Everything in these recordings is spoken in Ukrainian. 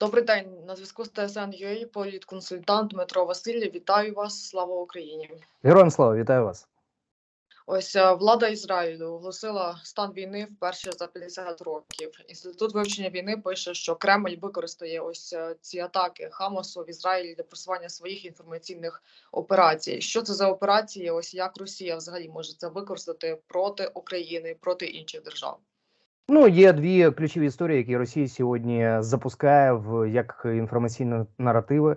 Добрий день. На зв'язку з ТСН ЮА політконсультант Дмитро Васильєв. Вітаю вас. Слава Україні. Героям слава, вітаю вас. Ось е, влада Ізраїлю оголосила стан війни вперше за 50 років. Інститут вивчення війни пише, що Кремль використає ось е, ці атаки Хамасу в Ізраїлі для просування своїх інформаційних операцій. Що це за операції? Ось як Росія взагалі може це використати проти України, проти інших держав? Ну, є дві ключові історії, які Росія сьогодні запускає в як інформаційні наративи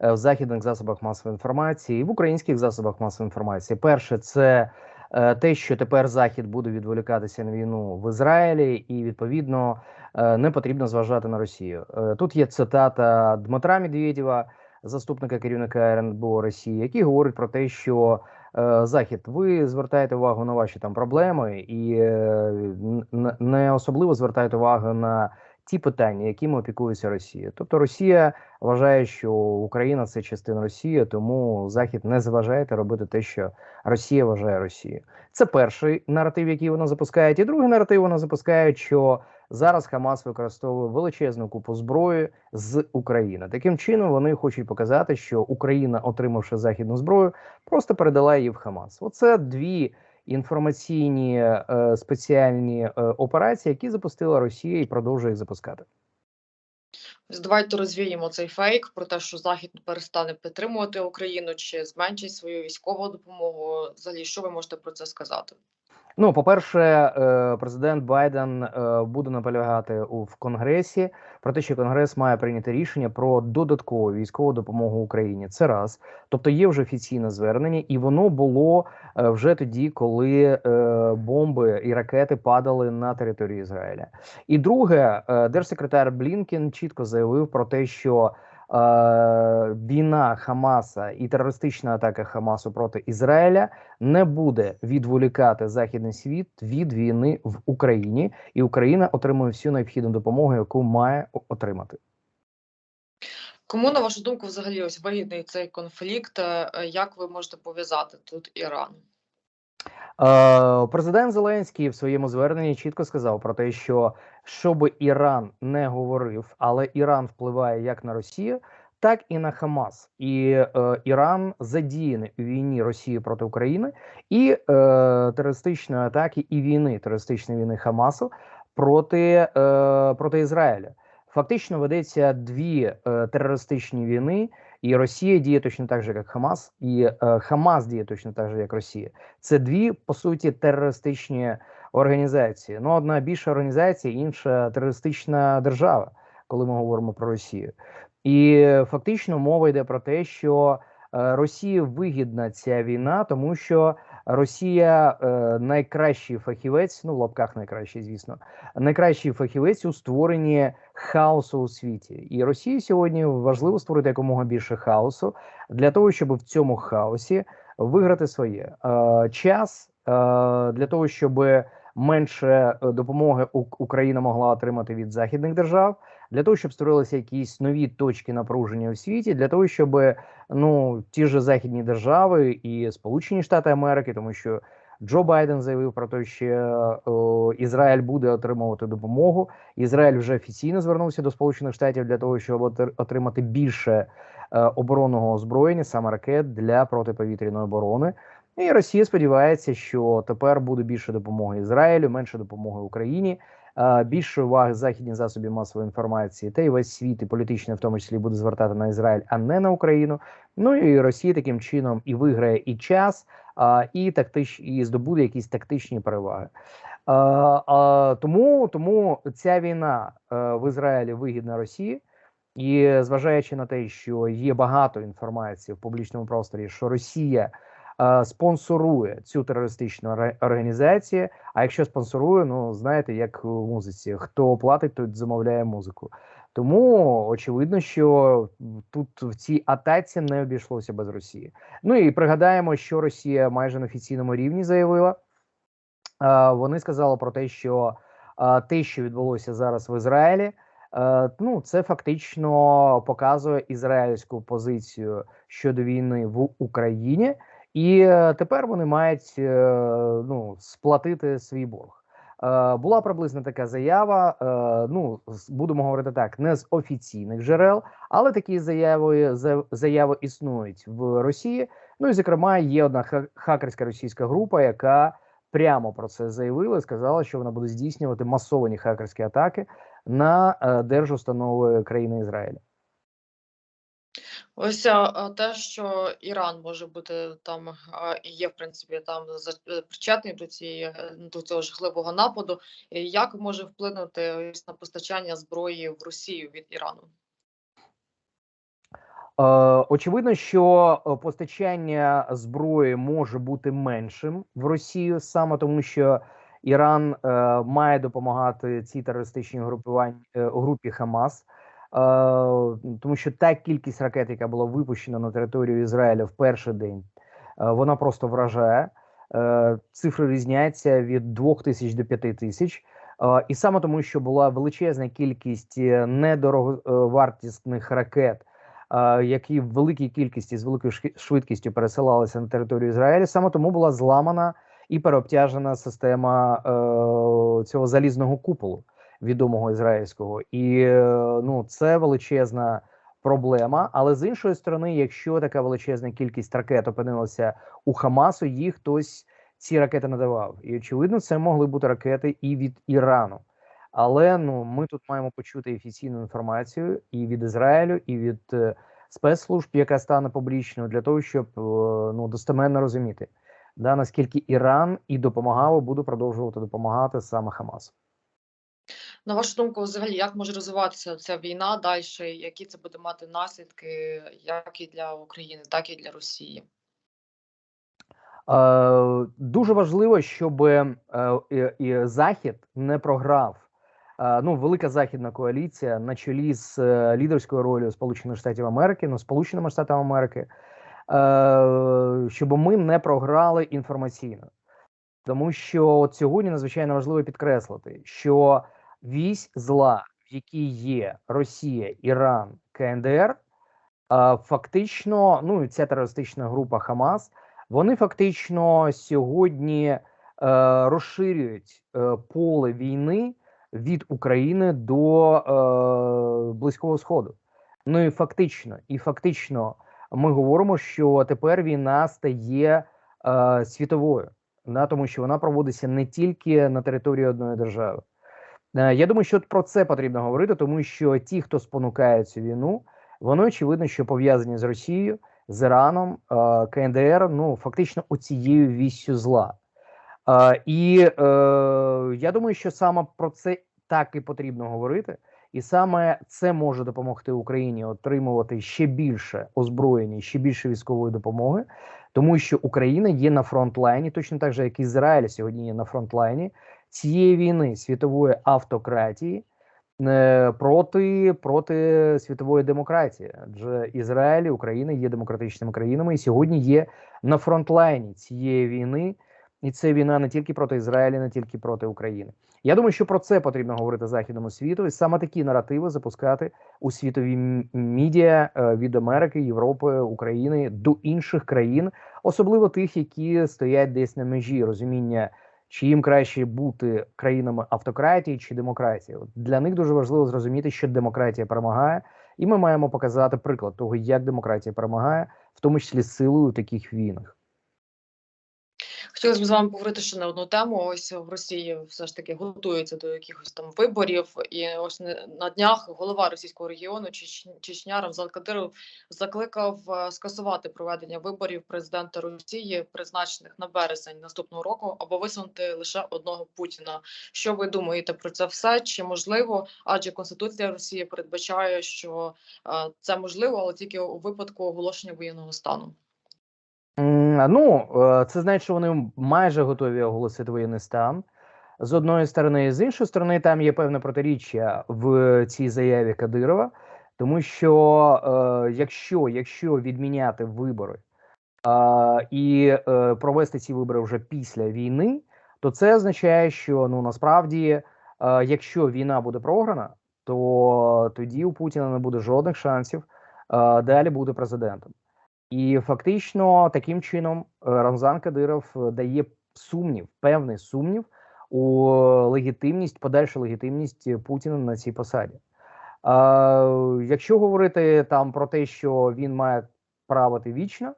е, в західних засобах масової інформації і в українських засобах масової інформації. Перше, це е, те, що тепер Захід буде відволікатися на війну в Ізраїлі, і відповідно е, не потрібно зважати на Росію. Тут є цитата Дмитра Медведєва, заступника керівника РНБО Росії, який говорить про те, що Захід, ви звертаєте увагу на ваші там проблеми і е, не особливо звертаєте увагу на ті питання, якими опікується Росія. Тобто Росія вважає, що Україна це частина Росії, тому Захід не зважаєте робити те, що Росія вважає Росією. Це перший наратив, який вона запускає. І другий наратив вона запускає, що зараз Хамас використовує величезну купу зброї з України. Таким чином вони хочуть показати, що Україна, отримавши західну зброю, просто передала її в Хамас. Оце дві інформаційні е, спеціальні е, операції, які запустила Росія і продовжує їх запускати. Давайте розвіємо цей фейк про те, що Захід перестане підтримувати Україну чи зменшить свою військову допомогу. Взагалі, що ви можете про це сказати? Ну, по-перше, е, президент Байден е, буде наполягати в Конгресі про те, що Конгрес має прийняти рішення про додаткову військову допомогу Україні. Це раз, тобто є вже офіційне звернення, і воно було е, вже тоді, коли е, бомби і ракети падали на територію Ізраїля. І друге, е, держсекретар Блінкен чітко заявив про те, що війна Хамаса і терористична атака Хамасу проти Ізраїля не буде відволікати західний світ від війни в Україні, і Україна отримує всю необхідну допомогу, яку має отримати. Кому на вашу думку взагалі ось вигідний цей конфлікт? Е, Як ви можете пов'язати тут Іран? Е, президент Зеленський в своєму зверненні чітко сказав про те, що щоб Іран не говорив, але Іран впливає як на Росію, так і на Хамас. І е, Іран задіяний у війні Росії проти України і е, терористичної атаки і війни терористичної війни Хамасу проти, е, проти Ізраїля. Фактично ведеться дві е, терористичні війни, і Росія діє точно так же, як Хамас, і е, Хамас діє точно так же, як Росія. Це дві по суті терористичні організації. Ну, одна більша організація, інша терористична держава, коли ми говоримо про Росію. І фактично мова йде про те, що е, Росії вигідна ця війна, тому що Росія е, найкращий фахівець, ну в лапках найкращий, звісно, найкращий фахівець у створенні хаосу у світі. І Росії сьогодні важливо створити якомога більше хаосу для того, щоб в цьому хаосі виграти своє е, час е, для того, щоб менше допомоги Україна могла отримати від західних держав, для того, щоб створилися якісь нові точки напруження у світі, для того, щоб ну ті ж західні держави і Сполучені Штати Америки, тому що Джо Байден заявив про те, що е, Ізраїль буде отримувати допомогу. Ізраїль вже офіційно звернувся до Сполучених Штатів для того, щоб отримати більше е, оборонного озброєння, саме ракет для протиповітряної оборони. І Росія сподівається, що тепер буде більше допомоги Ізраїлю, менше допомоги Україні, більше уваги західні засоби масової інформації, та й весь світ, і політичний в тому числі буде звертати на Ізраїль, а не на Україну. Ну і Росія таким чином і виграє і час, і тактич, і здобуде якісь тактичні переваги. А, тому, тому ця війна е, в Ізраїлі вигідна Росії. І зважаючи на те, що є багато інформації в публічному просторі, що Росія е, спонсорує цю терористичну організацію. А якщо спонсорує, ну знаєте, як у музиці, хто платить, той замовляє музику. Тому очевидно, що тут в цій атаці не обійшлося без Росії. Ну і пригадаємо, що Росія майже на офіційному рівні заявила. Е, Вони сказали про те, що е, те, що відбулося зараз в Ізраїлі, е, ну це фактично показує ізраїльську позицію щодо війни в Україні, і е, тепер вони мають е, ну сплатити свій борг. Е, була приблизно така заява. Ну, будемо говорити так, не з офіційних джерел, але такі заяви, за- заяви існують в Росії. Ну і зокрема, є одна хакерська російська група, яка прямо про це заявила і сказала, що вона буде здійснювати масовані хакерські атаки на держустанови країни Ізраїля. Ось те, що Іран може бути там і є, в принципі, там е, причетний до цієї е, до цього жахливого нападу. е, Як може вплинути на постачання зброї в Росію від Ірану? Очевидно, що постачання зброї може бути меншим в Росію саме тому, що Іран має допомагати цій терористичній групі Хамас, тому що та кількість ракет, яка була випущена на територію Ізраїля в перший день, е, вона просто вражає. Е, цифри різняться від 2 тисяч до 5 тисяч. Е, і саме тому, що була величезна кількість е, недороговартісних ракет е, які в великій кількості з великою швидкістю пересилалися на територію Ізраїля. Саме тому була зламана і переобтяжена система е, цього залізного куполу відомого ізраїльського, і е, ну це величезна проблема. Але з іншої сторони, якщо така величезна кількість ракет опинилася у Хамасу, їх хтось ці ракети надавав. І очевидно, це могли бути ракети і від Ірану. Але ну ми тут маємо почути офіційну інформацію і від Ізраїлю, і від е, спецслужб, яка стане публічною, для того, щоб е, ну достеменно розуміти, да наскільки Іран і допомагав, і буде продовжувати допомагати саме Хамасу. На вашу думку, взагалі, як може розвиватися ця війна далі? Які це буде мати наслідки, як і для України, так і для Росії? Е, дуже важливо, щоб е, і, Захід не програв. Е, ну, велика західна коаліція на чолі з е, лідерською ролью Сполучених Штатів Америки, ну Сполученими Штатами Америки, е, щоб ми не програли інформаційно. Тому що от сьогодні надзвичайно важливо підкреслити, що вісь зла, в якій є Росія, Іран, КНДР, фактично, ну і ця терористична група Хамас, вони фактично сьогодні е, розширюють е, поле війни від України до е, Близького Сходу. Ну і фактично, і фактично, ми говоримо, що тепер війна стає світовою, да, тому що вона проводиться не тільки на території одної держави. Е, я думаю, що про це потрібно говорити, тому що ті, хто спонукає цю війну, вони очевидно, що пов'язані з Росією, з Іраном, е, КНДР, ну фактично оцією віссю зла. Е, і я думаю, що саме про це так і потрібно говорити, і саме це може допомогти Україні отримувати ще більше озброєння, ще більше військової допомоги, тому що Україна є на фронтлайні, точно так же, як Ізраїль сьогодні є на фронтлайні цієї війни світової автократії е, проти, проти світової демократії. Адже Ізраїль і Україна є демократичними країнами, і сьогодні є на фронтлайні цієї війни. І це війна не тільки проти Ізраїля, не тільки проти України. Я думаю, що про це потрібно говорити західному світу, і саме такі наративи запускати у світові м- медіа е, від Америки, Європи, України до інших країн, особливо тих, які стоять десь на межі розуміння, чи їм краще бути країнами автократії чи демократії. Для них дуже важливо зрозуміти, що демократія перемагає, і ми маємо показати приклад того, як демократія перемагає, в тому числі силою таких війнах. Хотілося б з вами поговорити ще на одну тему. Ось в Росії все ж таки готується до якихось там виборів, і ось на днях голова російського регіону Чеч- Чечня Рамзан Кадиров закликав е, скасувати проведення виборів президента Росії, призначених на березень наступного року, або висунути лише одного Путіна. Що ви думаєте про це все? Чи можливо? Адже конституція Росії передбачає, що е, це можливо, але тільки у випадку оголошення воєнного стану. М, Ну, е, це значить, що вони майже готові оголосити воєнний стан. З одної сторони, з іншої сторони, там є певне протиріччя в цій заяві Кадирова, тому що е, якщо, якщо відміняти вибори е, і е, провести ці вибори вже після війни, то це означає, що ну насправді, е, якщо війна буде програна, то тоді у Путіна не буде жодних шансів е, далі бути президентом. І фактично таким чином е, Рамзан Кадиров е, дає сумнів, певний сумнів у легітимність, подальшу легітимність Путіна на цій посаді. Якщо говорити там про те, що він має правити вічно,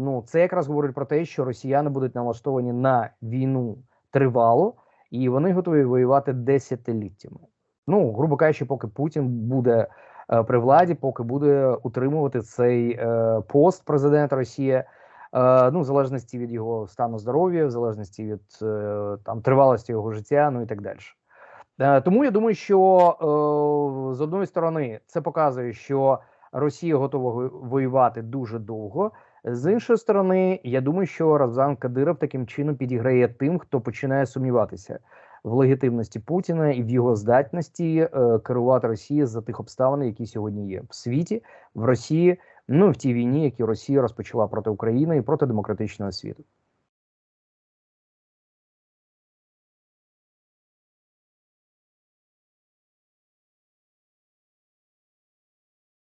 ну це якраз говорить про те, що росіяни будуть налаштовані на війну тривалу, і вони готові воювати десятиліттями. Ну, грубо кажучи, поки Путін буде при владі, поки буде утримувати цей е, пост президента Росії, е, ну, в залежності від його стану здоров'я, в залежності від е, там тривалості його життя, ну і так далі. Е, тому я думаю, що е, з одної сторони це показує, що Росія готова воювати дуже довго. З іншої сторони, я думаю, що Рамзан Кадиров таким чином підіграє тим, хто починає сумніватися в легітимності Путіна і в його здатності е, керувати Росією за тих обставин, які сьогодні є в світі, в Росії, ну в тій війні, яку Росія розпочала проти України і проти демократичного світу.